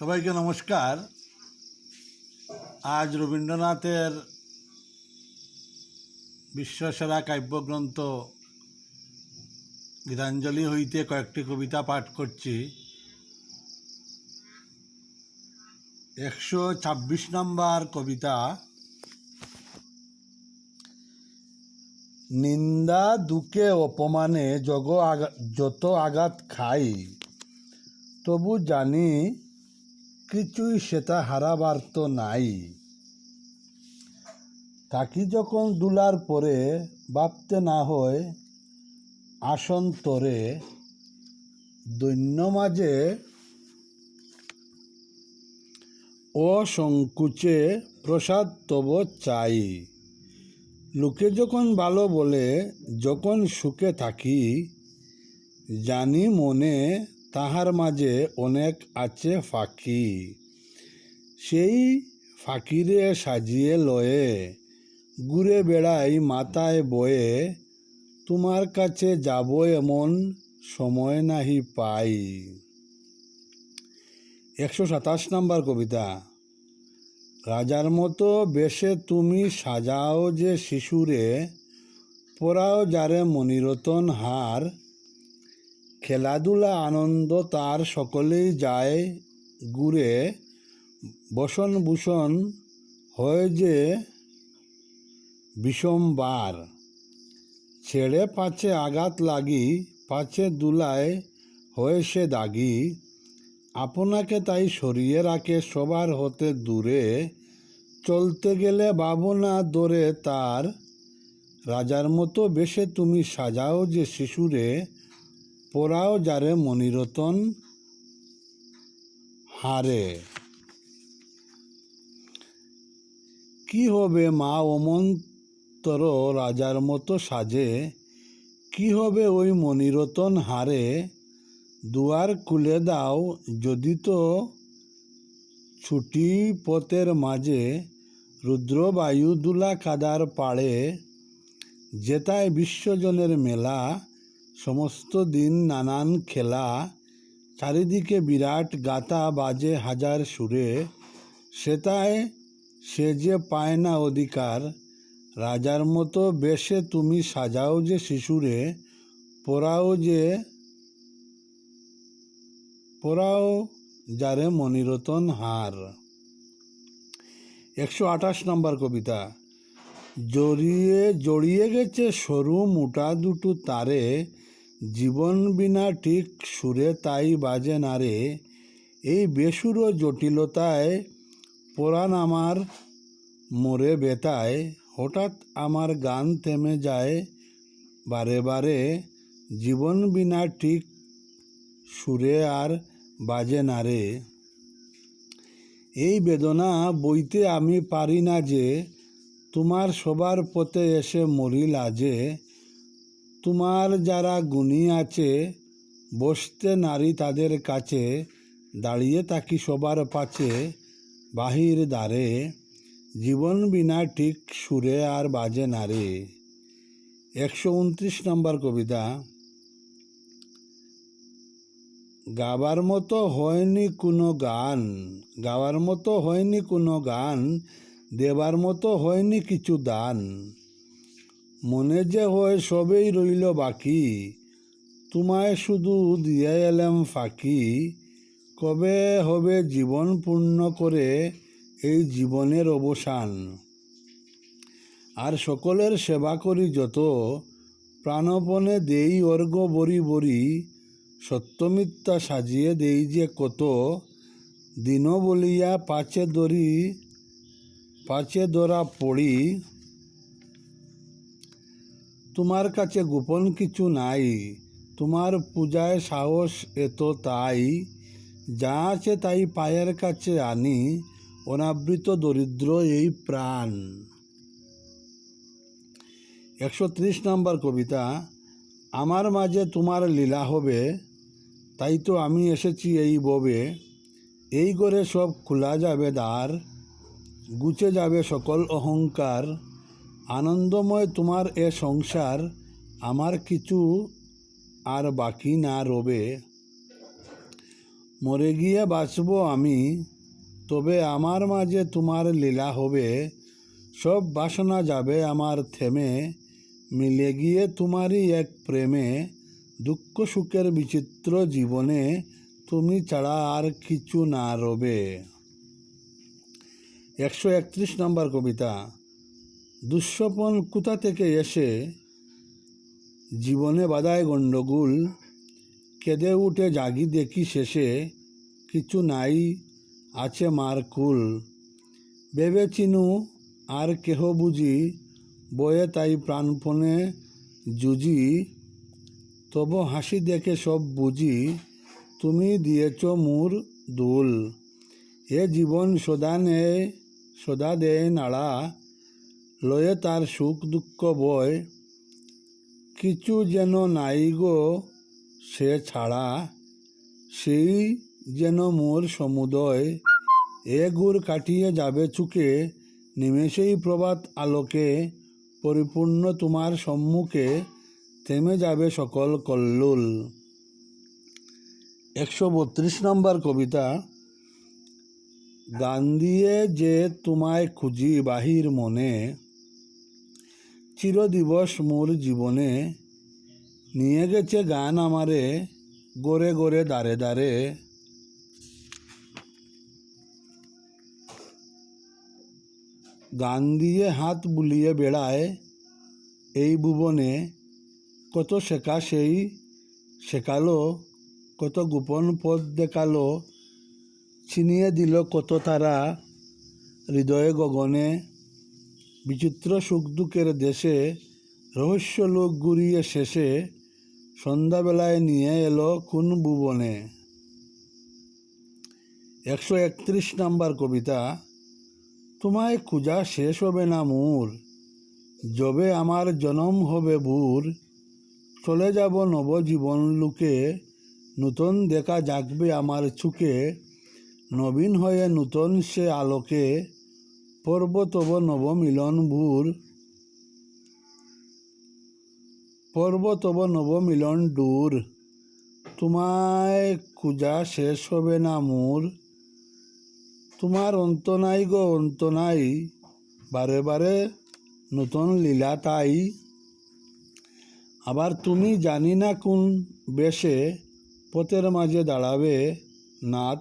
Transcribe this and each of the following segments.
সবাইকে নমস্কার। আজ রবীন্দ্রনাথের বিশ্বসেরা কাব্যগ্রন্থ গীতাঞ্জলি হইতে কয়েকটি কবিতা পাঠ করছি। একশো ছাব্বিশ নম্বর কবিতা, নিন্দা দুঃখে অপমানে জগ আগা- যত আঘাত খাই, তবু জানি কিছুই সেটা হারাবার তো নাই। থাকি যখন দুলার পরে ভাবতে না হয়, আসন তরে দৈন্য মাঝে অসংকুচে প্রসাদ তব চাই। লোকে যখন ভালো বলে, যখন সুখে থাকি, জানি মনে তাহার মাঝে অনেক আছে ফাঁকি। সেই ফাঁকিরে সাজিয়ে লয়ে ঘুরে বেড়াই মাথায় বয়ে, তোমার কাছে যাব এমন সময় নাহি পাই। একশো সাতাশ নম্বর কবিতা। রাজার মতো বেশে তুমি সাজাও যে শিশুরে পরাও যারে মনিরতন হার খেলাধুলা আনন্দ তার সকলেই যায় ঘুরে। বসন ভূষণ হয় যে বিষমবার। ছেড়ে পাছে আঘাত লাগি, পাছে দুলায় হয়ে সে দাগি। আপনাকে তাই সরিয়ে রাখে সবার হতে দূরে। চলতে গেলে ভাবনা দরে তার। রাজার মতো বেশে তুমি সাজাও যে শিশুরে। পরাও যারে মনিরতন হারে। কি হবে মা অমন্তর রাজার মতো সাজে? কি হবে ওই মনিরতন হারে? দুয়ার খুলে দাও যদি তো ছুটি পথের মাঝে রুদ্রবায়ু দুলা কাদার পাড়ে যেতায় বিশ্বজনের মেলা। সমস্ত দিন নানান খেলা, চারিদিকে বিরাট গাতা বাজে হাজার সুরে সেটায় সে যে পায় না অধিকার, রাজার মতো বেশে তুমি সাজাও যে শিশুরে, পড়াও যে, পড়াও যারে মনিরতন হার। একশো আঠাশ নম্বর কবিতা। জড়িয়ে জড়িয়ে গেছে সরু মোটা দুটো তারে জীবন বিনা ঠিক সুরে তাই বাজে না রে। এই বেসুর জটিলতায় পরাণ আমার মোরে বেতায়। হঠাৎ আমার গান থেমে যায় বারে বারে। জীবন বিনা ঠিক সুরে আর বাজে না রে। এই বেদনা বইতে আমি পারি না যে, তোমার সবার পথে এসে মরি লাজে তোমার যারা গুণী আছে, বসতে নারী তাদের কাছে, দাঁড়িয়ে থাকি সবার পাছে, বাহির দ্বারে, জীবন বিনা ঠিক সুরে আর বাজে নারে একশো উনত্রিশ নম্বর কবিতা। গাবার মতো হয়নি কোনো গান, গাওয়ার মতো হয়নি কোনো গান, দেবার মতো হয়নি কিছু দান। মনে যে হয় সবেই রইল বাকি। তোমায় শুধু দিয়ে এলাম ফাঁকি। কবে হবে জীবন পূর্ণ করে এই জীবনের অবসান? আর সকলের সেবা করি যত, প্রাণপণে দেই অর্ঘ বরি বরি সত্যমিথ্যা সাজিয়ে দেই যে কত। দিন বলিয়া পাচে দরি, পাচে দরা পড়ি তোমার কাছে গোপন কিছু নাই, তোমার পূজায় সাহস এত তাই। যা আছে তাই পায়ের কাছে আনি, অনাবৃত দরিদ্র এই প্রাণ। একশো ত্রিশ নম্বর কবিতা, আমার মাঝে তোমার লীলা হবে, তাই তো আমি এসেছি এই ববে। এই করে সব খোলা যাবে দ্বার, গুছে যাবে সকল অহংকার আনন্দময় তোমার এ সংসার, আমার কিছু আর বাকি না রবে। মরে গিয়ে বাঁচব আমি, তবে আমার মাঝে তোমার লীলা হবে। সব বাসনা যাবে আমার থেমে, মিলে গিয়ে তোমারই এক প্রেমে। দুঃখ সুখের বিচিত্র জীবনে তুমি ছাড়া আর কিছু না রবে। একশো একত্রিশ নম্বর কবিতা। দুঃস্বপন কোথা থেকে এসে জীবনে বাধায় গণ্ডগোল? কেঁদে উঠে জাগি দেখি শেষে কিছু নাই, আছে মার কুল। ভেবে চিনু আর কেহ বুঝি বয়ে তাই প্রাণপণে জুজি তবু হাসি দেখে সব বুঝি তুমি দিয়েছ মুর দুল। এ জীবন সদা নেয় সদা দেয় নাড়া। লয়ে তার সুখ দুঃখ বয়, কিছু যেন নাই গো সে ছাড়া, সেই যেন মোর সমুদয়। এ গুড় কাটিয়ে যাবে চুকে, নিমেষেই প্রভাত আলোকে, পরিপূর্ণ তোমার সম্মুখে, থেমে যাবে সকল কল্লোল। একশো বত্রিশ নম্বর কবিতা, গান দিয়ে যে তোমায় খুঁজি বাহির মনে চিরদিবস মোর জীবনে। নিয়ে গেছে গান আমারে গড়ে গড়ে দাঁড়ে দাঁড়ে গান দিয়ে হাত বুলিয়ে বেড়ায় এই ভুবনে। কত শেখা সেই শেখালো, কত গোপন পথ দেখাল, ছিনিয়ে দিল কত তারা হৃদয়ে গগনে। বিচিত্র সুখ দুঃখের দেশে রহস্য লোক ঘুরিয়ে শেষে সন্ধ্যাবেলায় নিয়ে এলো কোন ভুবনে। একশো একত্রিশ নাম্বার কবিতা, তোমায় খুঁজা শেষ হবে না মোর যবে আমার জনম হবে ভুর চলে যাব নবজীবন লুকে, নূতন দেখা জাগবে আমার চুকে নবীন হয়ে নূতন সে আলোকে পর্ব তব নব মিলন ভুর পর্ব তব নব মিলন দূর তোমায় খুঁজা শেষ হবে না মোর। তোমার অন্ত নাই গো, অন্ত নাই, বারে বারে নতুন লীলা তাই। আবার তুমি জানি না কোন বেশে পথের মাঝে দাঁড়াবে নাথ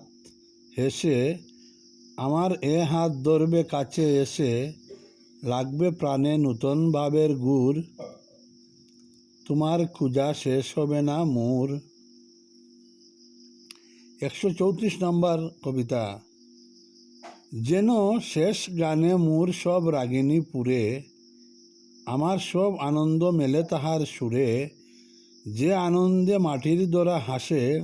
হেসে আমার এ হাত ধরবে কাছে এসে লাগবে প্রাণে নূতন ভাবের গুড়। তোমার খুঁজা শেষ হবে না মোর। একশো চৌত্রিশ নম্বর কবিতা। যেন শেষ গানে মোর সব রাগিনী পুরে, আমার সব আনন্দ মেলে তাহার সুরে। যে আনন্দে মাটির দ্বারা হাসে,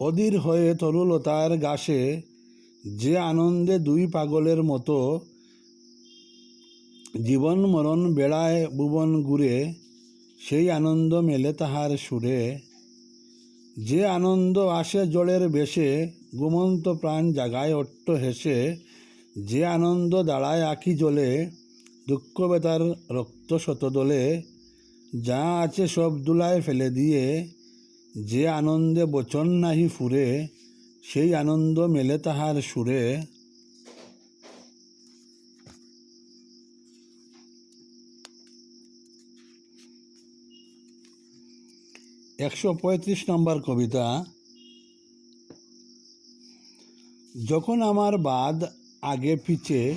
অধীর হয়ে তরুলতার গাছে যে আনন্দে দুই পাগলের মতো জীবন মরণ বেড়ায় ভুবন ঘুরে, সেই আনন্দ মেলে তাহার সুরে। যে আনন্দ আসে জলের বেশে, ঘুমন্ত প্রাণ জাগায় অট্ট হেসে। যে আনন্দ দাঁড়ায় আঁকি জলে দুঃখ বেতার রক্ত শতদলে। যা আছে সব দুলায় ফেলে দিয়ে, যে আনন্দে বচন নাহি ফুরে সেই আনন্দ মেলে তাহার সুরে। একশো পঁয়ত্রিশ নম্বর কবিতা। যখন আমার বাদ আগে পিছে,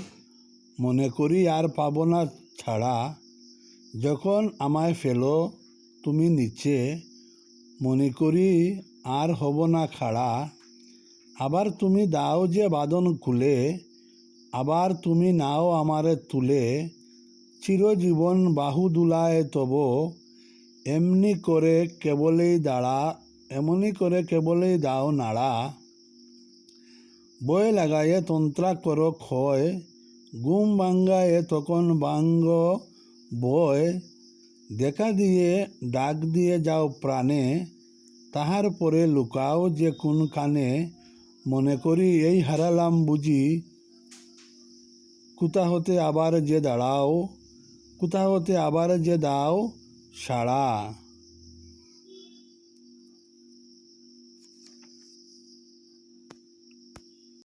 মনে করি আর পাবো না ছাড়া। যখন আমায় ফেলো তুমি নিচে, মনে করি আর হব না খাড়া। আবার তুমি দাও যে বাদন খুলে, আবার তুমি নাও আমারে তুলে, চিরজীবন বাহু দুলায় তব, এমনি করে কেবলেই দাঁড়া, এমনি করে কেবলেই দাও নাড়া। বয়ে লাগায়ে তন্ত্রা কর ক্ষয়, গুম বাঙ্গায়ে তখন বাঙ্গ বয়, দেখা দিয়ে ডাক দিয়ে যাও প্রাণে, তাহার পরে লুকাও যে কোন কানে মনে করি এই হারালাম বুঝি। কোথা হতে আবার যে দাঁড়াও কোথা হতে আবার যে দাও, সাড়া।